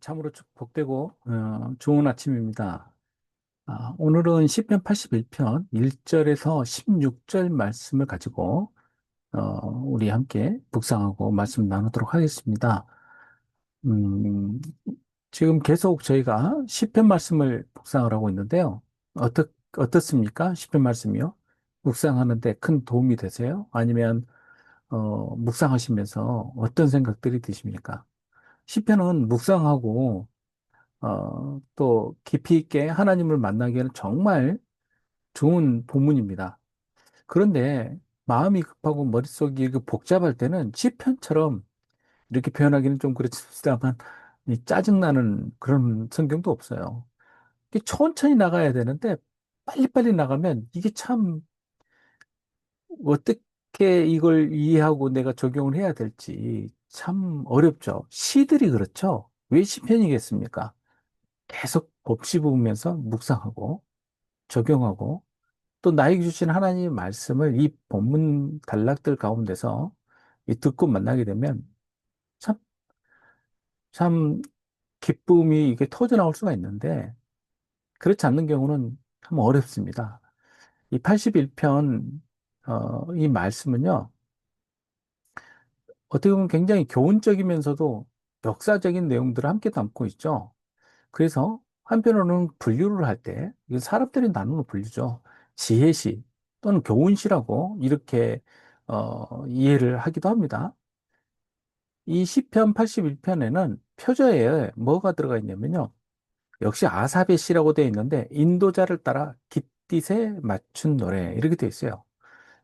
참으로 축- 복되고 어, 좋은 아침입니다. 아, 오늘은 시편 81편 1절에서 16절 말씀을 가지고 어, 우리 함께 묵상하고 말씀 나누도록 하겠습니다. 음, 지금 계속 저희가 시편 말씀을 묵상을 하고 있는데요. 어떻, 어떻습니까? 시편 말씀이요? 묵상하는데 큰 도움이 되세요? 아니면 어, 묵상하시면서 어떤 생각들이 드십니까? 시편은 묵상하고 어, 또 깊이 있게 하나님을 만나기에는 정말 좋은 본문입니다. 그런데 마음이 급하고 머릿속이 그 복잡할 때는 시편처럼 이렇게 표현하기는 좀 그렇습니다만 이 짜증나는 그런 성경도 없어요. 천천히 나가야 되는데 빨리빨리 나가면 이게 참 어떻게 이걸 이해하고 내가 적용을 해야 될지 참 어렵죠. 시들이 그렇죠. 왜 시편이겠습니까? 계속 곱씹으면서 묵상하고 적용하고 또 나에게 주신 하나님의 말씀을 이 본문 단락들 가운데서 이 듣고 만나게 되면 참, 참 기쁨이 이게 터져 나올 수가 있는데 그렇지 않는 경우는 참 어렵습니다. 이 81편, 어, 이 말씀은요, 어떻게 보면 굉장히 교훈적이면서도 역사적인 내용들을 함께 담고 있죠. 그래서 한편으로는 분류를 할 때, 사람들이 나누는 분류죠. 지혜시 또는 교훈시라고 이렇게, 어, 이해를 하기도 합니다. 이 시편 81편에는 표저에 뭐가 들어가 있냐면요. 역시 아사베 시라고 되어 있는데, 인도자를 따라 깃딧에 맞춘 노래, 이렇게 되어 있어요.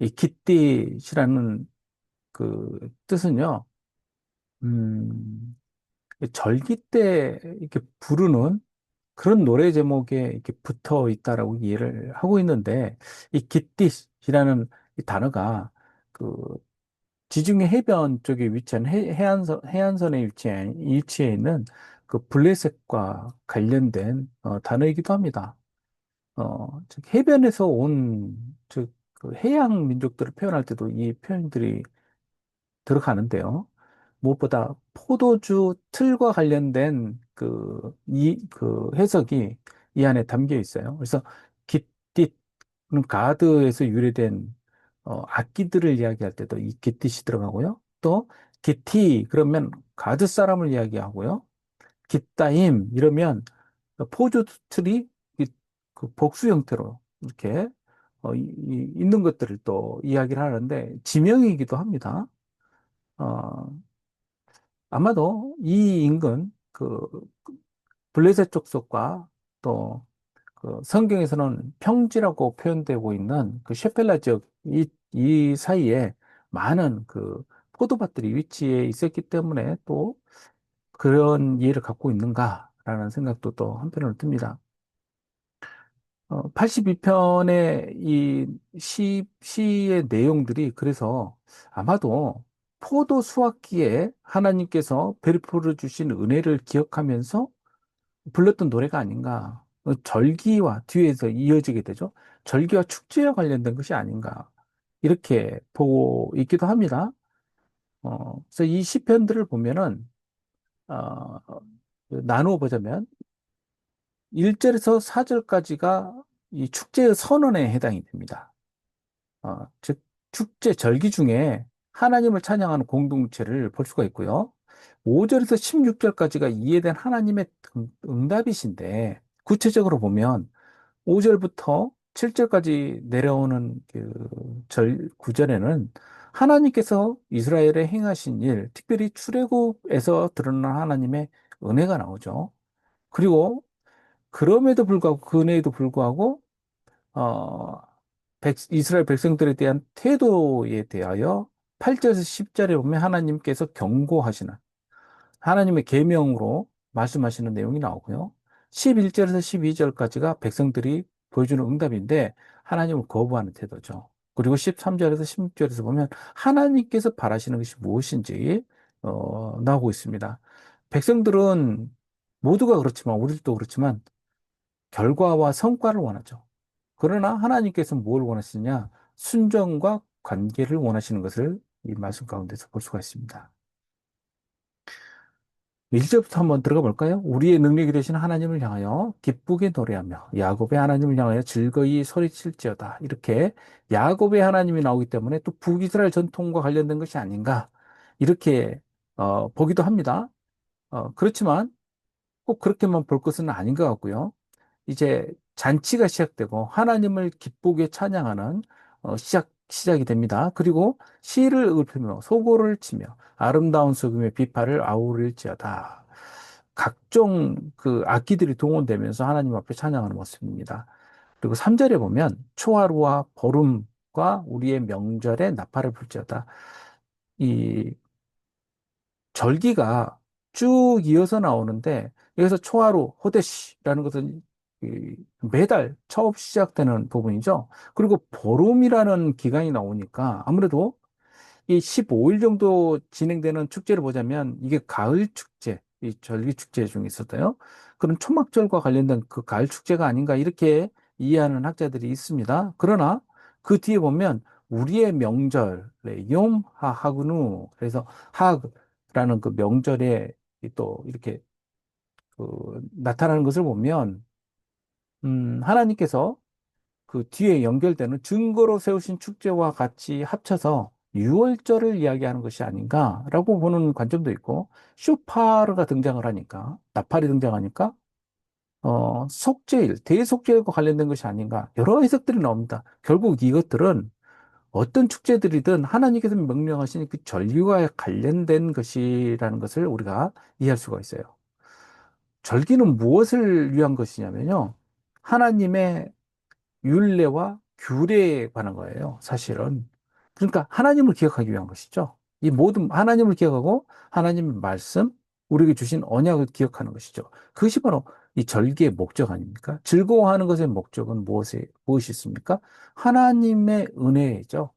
이 깃딧이라는 그 뜻은요, 음, 절기 때 이렇게 부르는 그런 노래 제목에 이렇게 붙어 있다라고 이해를 하고 있는데, 이 깃딧이라는 이 단어가 그 지중해 해변 쪽에 위치한 해, 해안선, 해안선에 위치해, 위치해 있는 그 블레셋과 관련된 어, 단어이기도 합니다. 어, 즉 해변에서 온, 즉, 그 해양 민족들을 표현할 때도 이 표현들이 들어가는데요. 무엇보다 포도주 틀과 관련된 그, 이, 그 해석이 이 안에 담겨 있어요. 그래서 깃딧은 가드에서 유래된 어, 악기들을 이야기할 때도 이 깃딧이 들어가고요. 또 기티 그러면 가드 사람을 이야기하고요. 깃다임 이러면 포도 틀이 이- 그 복수 형태로 이렇게 어, 이- 이- 있는 것들을 또 이야기를 하는데 지명이기도 합니다. 어, 아마도 이 인근 그 블레셋 족속과 또 그 성경에서는 평지라고 표현되고 있는 그 셰펠라 지역 이, 이 사이에 많은 그 포도밭들이 위치해 있었기 때문에 또 그런 이해를 갖고 있는가라는 생각도 또 한편으로 듭니다. 어, 82편의 이 시, 시의 내용들이 그래서 아마도 포도 수확기에 하나님께서 베풀어 주신 은혜를 기억하면서 불렀던 노래가 아닌가. 어, 절기와 뒤에서 이어지게 되죠. 절기와 축제와 관련된 것이 아닌가. 이렇게 보고 있기도 합니다. 어, 그래서 이 시편들을 보면은, 어, 나누어 보자면, 1절에서 4절까지가 이 축제의 선언에 해당이 됩니다. 어, 즉, 축제 절기 중에 하나님을 찬양하는 공동체를 볼 수가 있고요. 5절에서 16절까지가 이해된 하나님의 응- 응답이신데, 구체적으로 보면 5절부터 7절까지 내려오는 그 절, 구절에는 하나님께서 이스라엘에 행하신 일, 특별히 출애굽에서 드러난 하나님의 은혜가 나오죠. 그리고 그럼에도 불구하고, 그 은혜에도 불구하고, 어, 백- 이스라엘 백성들에 대한 태도에 대하여 8절에서 10절에 보면 하나님께서 경고하시는 하나님의 계명으로 말씀하시는 내용이 나오고요. 11절에서 12절까지가 백성들이 보여주는 응답인데 하나님을 거부하는 태도죠. 그리고 13절에서 16절에서 보면 하나님께서 바라시는 것이 무엇인지 어, 나오고 있습니다. 백성들은 모두가 그렇지만 우리들도 그렇지만 결과와 성과를 원하죠. 그러나 하나님께서 뭘 원하시냐? 순정과 관계를 원하시는 것을 이 말씀 가운데서 볼 수가 있습니다. 1절부터 한번 들어가 볼까요? 우리의 능력이 되신 하나님을 향하여 기쁘게 노래하며 야곱의 하나님을 향하여 즐거이 소리칠지어다. 이렇게 야곱의 하나님이 나오기 때문에 또 북이스라엘 전통과 관련된 것이 아닌가 이렇게 어, 보기도 합니다. 어, 그렇지만 꼭 그렇게만 볼 것은 아닌 것 같고요. 이제 잔치가 시작되고 하나님을 기쁘게 찬양하는 어, 시작 시작이 됩니다. 그리고 시를 읊으며 소고를 치며 아름다운 소금의 비파를 아우를지어다. 각종 그 악기들이 동원되면서 하나님 앞에 찬양하는 모습입니다. 그리고 3절에 보면 초하루와 보름과 우리의 명절에 나팔을 불지어다. 이 절기가 쭉 이어서 나오는데 여기서 초하루, 호데시라는 것은 이 매달 처음 시작되는 부분이죠. 그리고 보름이라는 기간이 나오니까 아무래도 이 15일 정도 진행되는 축제를 보자면 이게 가을 축제, 이 절기 축제 중에 있었대요. 그런 초막절과 관련된 그 가을 축제가 아닌가 이렇게 이해하는 학자들이 있습니다. 그러나 그 뒤에 보면 우리의 명절, 네, 욤 하하구누 그래서 하라는 그 명절에 또 이렇게 그 나타나는 것을 보면 음, 하나님께서 그 뒤에 연결되는 증거로 세우신 축제와 같이 합쳐서 유월절을 이야기하는 것이 아닌가라고 보는 관점도 있고 쇼파르가 등장을 하니까 나팔이 등장하니까 어, 속죄일, 대속죄일과 관련된 것이 아닌가 여러 해석들이 나옵니다. 결국 이것들은 어떤 축제들이든 하나님께서 명령하신 그 절기와 관련된 것이라는 것을 우리가 이해할 수가 있어요. 절기는 무엇을 위한 것이냐면요. 하나님의 율례와 규례에 관한 거예요, 사실은. 그러니까 하나님을 기억하기 위한 것이죠. 이 모든 하나님을 기억하고 하나님의 말씀, 우리에게 주신 언약을 기억하는 것이죠. 그것이 바로 이 절기의 목적 아닙니까? 즐거워하는 것의 목적은 무엇이, 무엇이 있습니까? 하나님의 은혜죠.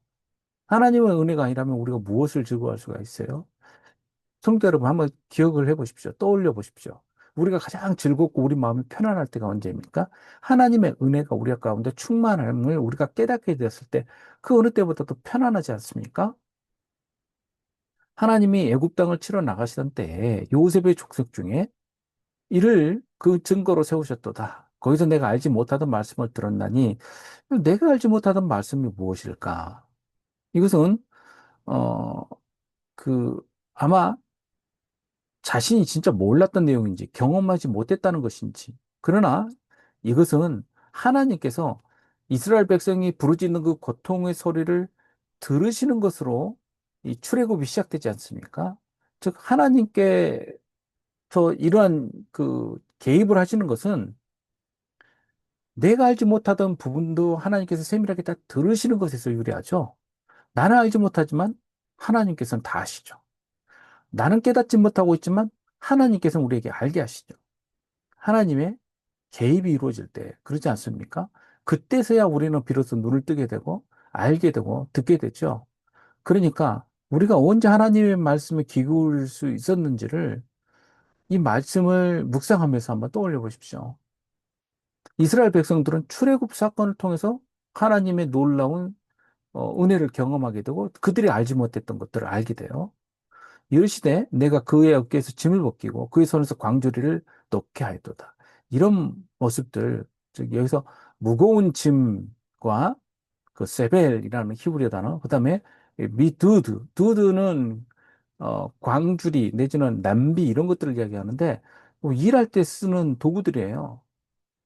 하나님의 은혜가 아니라면 우리가 무엇을 즐거워할 수가 있어요? 성도 여러분 한번 기억을 해 보십시오. 떠올려 보십시오. 우리가 가장 즐겁고 우리 마음이 편안할 때가 언제입니까? 하나님의 은혜가 우리 가운데 충만함을 우리가 깨닫게 되었을 때 그 어느 때보다도 편안하지 않습니까? 하나님이 애굽 땅을 치러 나가시던 때에 요셉의 족속 중에 이를 그 증거로 세우셨도다. 거기서 내가 알지 못하던 말씀을 들었나니 내가 알지 못하던 말씀이 무엇일까? 이것은 어 그 아마 자신이 진짜 몰랐던 내용인지 경험하지 못했다는 것인지 그러나 이것은 하나님께서 이스라엘 백성이 부르짖는 그 고통의 소리를 들으시는 것으로 이 출애굽이 시작되지 않습니까? 즉 하나님께서 이러한 그 개입을 하시는 것은 내가 알지 못하던 부분도 하나님께서 세밀하게 다 들으시는 것에서 유래하죠. 나는 알지 못하지만 하나님께서는 다 아시죠. 나는 깨닫지 못하고 있지만 하나님께서는 우리에게 알게 하시죠. 하나님의 개입이 이루어질 때 그러지 않습니까? 그때서야 우리는 비로소 눈을 뜨게 되고 알게 되고 듣게 되죠. 그러니까 우리가 언제 하나님의 말씀에 귀 기울일 수 있었는지를 이 말씀을 묵상하면서 한번 떠올려 보십시오. 이스라엘 백성들은 출애굽 사건을 통해서 하나님의 놀라운 어, 은혜를 경험하게 되고 그들이 알지 못했던 것들을 알게 돼요. 이르시되 내가 그의 어깨에서 짐을 벗기고 그의 손에서 광주리를 놓게 하였도다. 이런 모습들, 즉 여기서 무거운 짐과 그 세벨이라는 히브리어 단어, 그 다음에 미두드, 두드는 어, 광주리 내지는 남비 이런 것들을 이야기하는데 뭐 일할 때 쓰는 도구들이에요.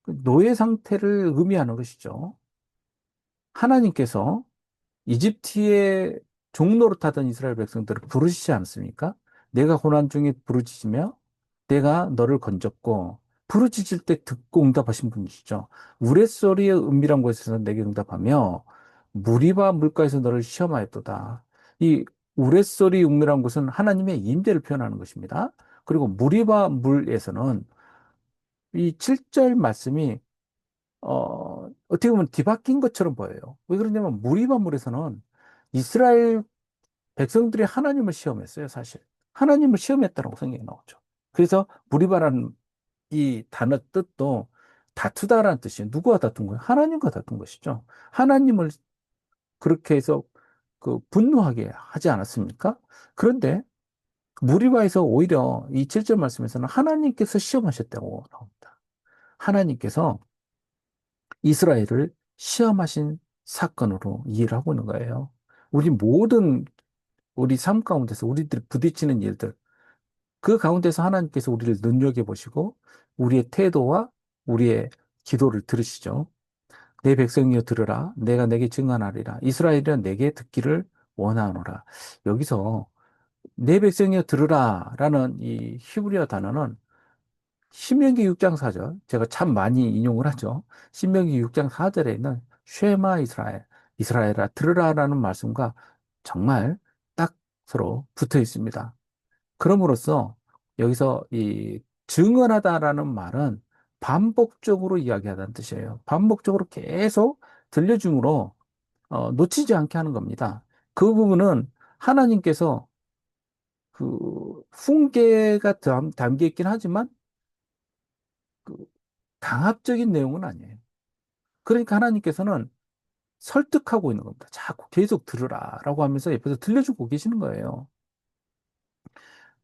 그 노예 상태를 의미하는 것이죠. 하나님께서 이집트의 종로를 하던 이스라엘 백성들을 부르시지 않습니까? 내가 고난 중에 부르짖으며 내가 너를 건졌고 부르짖을 때 듣고 응답하신 분이시죠. 우레소리의 은밀한 곳에서 내게 응답하며 무리바 물가에서 너를 시험하였도다. 이 우레소리 은밀한 곳은 하나님의 임재를 표현하는 것입니다. 그리고 무리바 물에서는 이 7절 말씀이 어, 어떻게 보면 뒤바뀐 것처럼 보여요. 왜 그러냐면 무리바 물에서는 이스라엘 백성들이 하나님을 시험했어요, 사실. 하나님을 시험했다고 성경에 나오죠. 그래서 무리바라는 이 단어 뜻도 다투다라는 뜻이에요. 누구와 다툰 거예요? 하나님과 다툰 것이죠. 하나님을 그렇게 해서 그 분노하게 하지 않았습니까? 그런데 무리바에서 오히려 이 7절 말씀에서는 하나님께서 시험하셨다고 나옵니다. 하나님께서 이스라엘을 시험하신 사건으로 이해를 하고 있는 거예요. 우리 모든 우리 삶 가운데서 우리들이 부딪히는 일들, 그 가운데서 하나님께서 우리를 눈여겨 보시고 우리의 태도와 우리의 기도를 들으시죠. 내 백성이여 들으라. 내가 내게 증언하리라. 이스라엘은 내게 듣기를 원하노라. 여기서 내 백성이여 들으라. 라는 이 히브리어 단어는 신명기 6장 4절, 제가 참 많이 인용을 하죠. 신명기 6장 4절에 있는 쉐마 이스라엘, 이스라엘아 들으라라는 말씀과 정말 딱 서로 붙어 있습니다. 그럼으로써 여기서 이 증언하다라는 말은 반복적으로 이야기하다는 뜻이에요. 반복적으로 계속 들려줌으로 어, 놓치지 않게 하는 겁니다. 그 부분은 하나님께서 그 훈계가 담, 담겨 있긴 하지만 그 강압적인 내용은 아니에요. 그러니까 하나님께서는 설득하고 있는 겁니다. 자꾸 계속 들으라라고 하면서 옆에서 들려주고 계시는 거예요.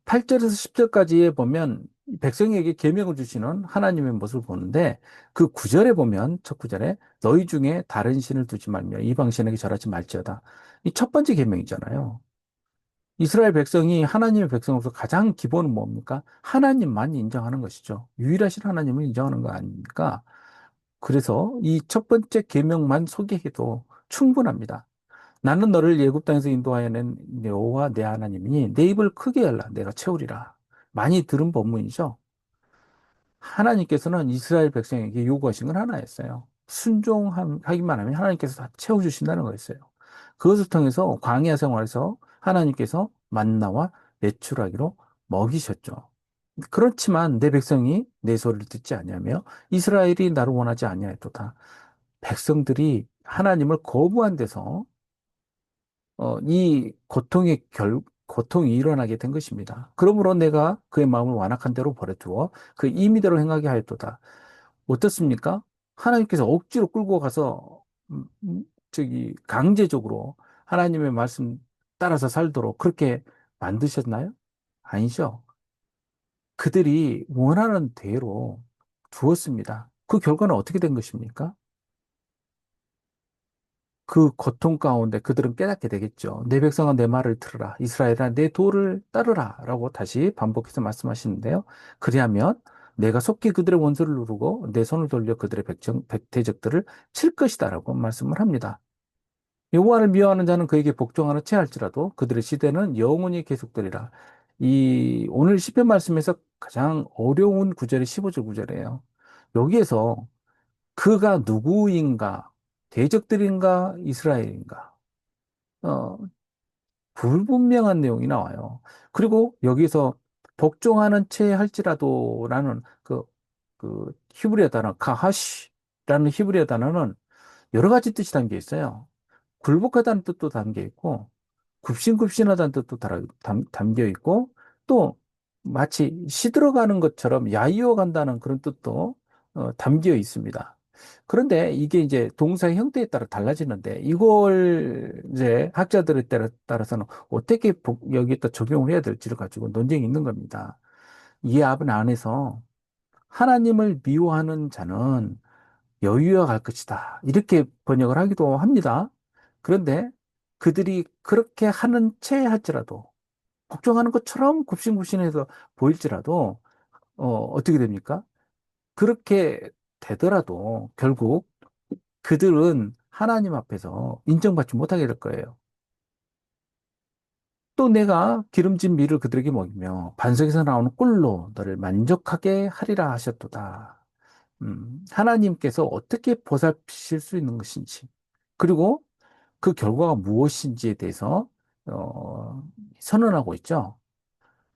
8절에서 10절까지에 보면 백성에게 계명을 주시는 하나님의 모습을 보는데 그 9절에 보면 첫 9절에 너희 중에 다른 신을 두지 말며 이방 신에게 절하지 말지어다. 이 첫 번째 계명이잖아요. 이스라엘 백성이 하나님의 백성으로서 가장 기본은 뭡니까? 하나님만 인정하는 것이죠. 유일하신 하나님을 인정하는 거 아닙니까? 그래서 이 첫 번째 계명만 소개해도 충분합니다. 나는 너를 애굽 땅에서 인도하여 낸 여호와 내 하나님이니 내 입을 크게 열라 내가 채우리라. 많이 들은 본문이죠. 하나님께서는 이스라엘 백성에게 요구하신 건 하나였어요. 순종하기만 하면 하나님께서 다 채워주신다는 거였어요. 그것을 통해서 광야 생활에서 하나님께서 만나와 매출하기로 먹이셨죠. 그렇지만 내 백성이 내 소리를 듣지 아니하며 이스라엘이 나를 원하지 아니하였도다. 백성들이 하나님을 거부한 데서 어, 이 고통의 결, 고통이 일어나게 된 것입니다. 그러므로 내가 그의 마음을 완악한 대로 버려두어 그 임의대로 행하게 하였도다. 어떻습니까? 하나님께서 억지로 끌고 가서 음, 음, 저기 강제적으로 하나님의 말씀 따라서 살도록 그렇게 만드셨나요? 아니죠. 그들이 원하는 대로 두었습니다. 그 결과는 어떻게 된 것입니까? 그 고통 가운데 그들은 깨닫게 되겠죠. 내 백성아 내 말을 들으라. 이스라엘아 내 도를 따르라. 라고 다시 반복해서 말씀하시는데요. 그리하면 내가 속히 그들의 원수를 누르고 내 손을 돌려 그들의 백정, 백대적들을 칠 것이다. 라고 말씀을 합니다. 여호와를 미워하는 자는 그에게 복종하는 채 할지라도 그들의 시대는 영원히 계속되리라. 이 오늘 시편 말씀에서 가장 어려운 구절이 15절 구절이에요. 여기에서 그가 누구인가 대적들인가 이스라엘인가 어, 불분명한 내용이 나와요. 그리고 여기서 복종하는 채 할지라도라는 그, 그 히브리어 단어 가하시라는 히브리어 단어는 여러 가지 뜻이 담겨 있어요. 굴복하다는 뜻도 담겨 있고 굽신굽신하다는 뜻도 담겨 있고 또 마치 시들어가는 것처럼 야이어 간다는 그런 뜻도 어, 담겨 있습니다. 그런데 이게 이제 동사의 형태에 따라 달라지는데 이걸 이제 학자들에 따라서는 어떻게 여기에다 적용을 해야 될지를 가지고 논쟁이 있는 겁니다. 이 앞은 안에서 하나님을 미워하는 자는 여유와 갈 것이다. 이렇게 번역을 하기도 합니다. 그런데 그들이 그렇게 하는 채 할지라도 걱정하는 것처럼 굽신굽신해서 보일지라도 어, 어떻게 됩니까? 그렇게 되더라도 결국 그들은 하나님 앞에서 인정받지 못하게 될 거예요. 또 내가 기름진 밀을 그들에게 먹이며 반석에서 나오는 꿀로 너를 만족하게 하리라 하셨도다. 음, 하나님께서 어떻게 보살피실 수 있는 것인지, 그리고 그 결과가 무엇인지에 대해서 어, 선언하고 있죠.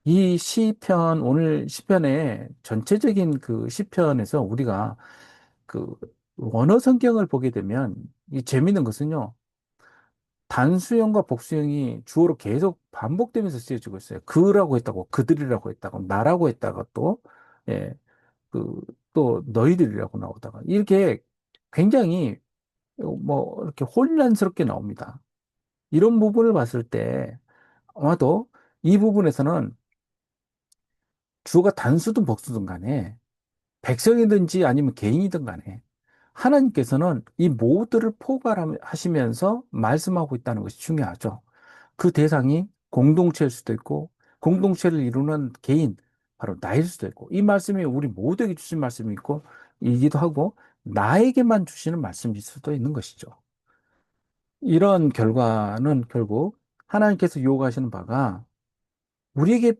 이 시편, 오늘 시편의 전체적인 그 시편에서 우리가 그 원어 성경을 보게 되면 이 재밌는 것은요. 단수형과 복수형이 주어로 계속 반복되면서 쓰여지고 있어요. 그라고 했다고, 그들이라고 했다고, 나라고 했다가 또, 예, 그, 또 너희들이라고 나오다가 이렇게 굉장히 뭐 이렇게 혼란스럽게 나옵니다. 이런 부분을 봤을 때 아마도 이 부분에서는 주어가 단수든 복수든 간에 백성이든지 아니면 개인이든 간에 하나님께서는 이 모두를 포괄하시면서 말씀하고 있다는 것이 중요하죠. 그 대상이 공동체일 수도 있고 공동체를 이루는 개인, 바로 나일 수도 있고 이 말씀이 우리 모두에게 주신 말씀이 있고 이기도 하고 나에게만 주시는 말씀일 수도 있는 것이죠. 이런 결과는 결국 하나님께서 요구하시는 바가 우리에게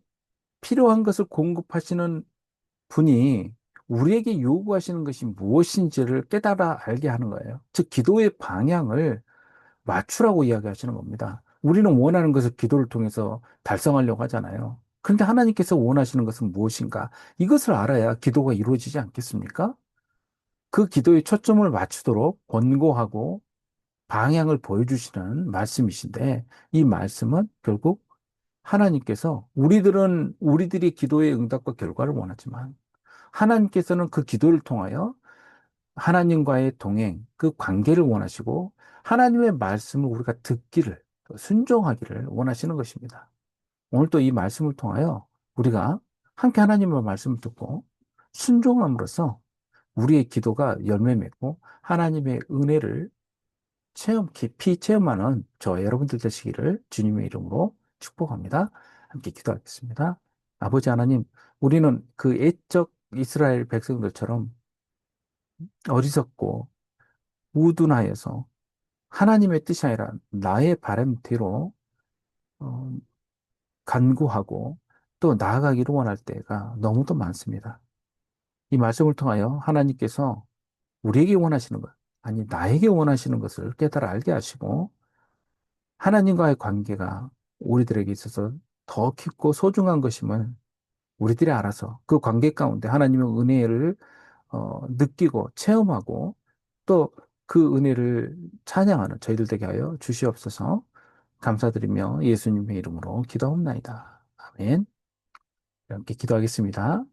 필요한 것을 공급하시는 분이 우리에게 요구하시는 것이 무엇인지를 깨달아 알게 하는 거예요. 즉, 기도의 방향을 맞추라고 이야기하시는 겁니다. 우리는 원하는 것을 기도를 통해서 달성하려고 하잖아요. 그런데 하나님께서 원하시는 것은 무엇인가? 이것을 알아야 기도가 이루어지지 않겠습니까? 그 기도의 초점을 맞추도록 권고하고 방향을 보여주시는 말씀이신데, 이 말씀은 결국 하나님께서 우리들은 우리들이 기도의 응답과 결과를 원하지만, 하나님께서는 그 기도를 통하여 하나님과의 동행, 그 관계를 원하시고 하나님의 말씀을 우리가 듣기를, 순종하기를 원하시는 것입니다. 오늘 또이 말씀을 통하여 우리가 함께 하나님의 말씀을 듣고 순종함으로써 우리의 기도가 열매 맺고 하나님의 은혜를 체험, 깊이 체험하는 저 여러분들 되시기를 주님의 이름으로 축복합니다. 함께 기도하겠습니다. 아버지 하나님, 우리는 그 애적 이스라엘 백성들처럼 어리석고 우둔하여서 하나님의 뜻이 아니라 나의 바람대로 어, 간구하고 또 나아가기를 원할 때가 너무도 많습니다. 이 말씀을 통하여 하나님께서 우리에게 원하시는 것, 아니 나에게 원하시는 것을 깨달아 알게 하시고 하나님과의 관계가 우리들에게 있어서 더 깊고 소중한 것임을 우리들이 알아서 그 관계 가운데 하나님의 은혜를 어, 느끼고 체험하고 또 그 은혜를 찬양하는 저희들 되게 하여 주시옵소서 감사드리며 예수님의 이름으로 기도합나이다. 아멘. 함께 기도하겠습니다.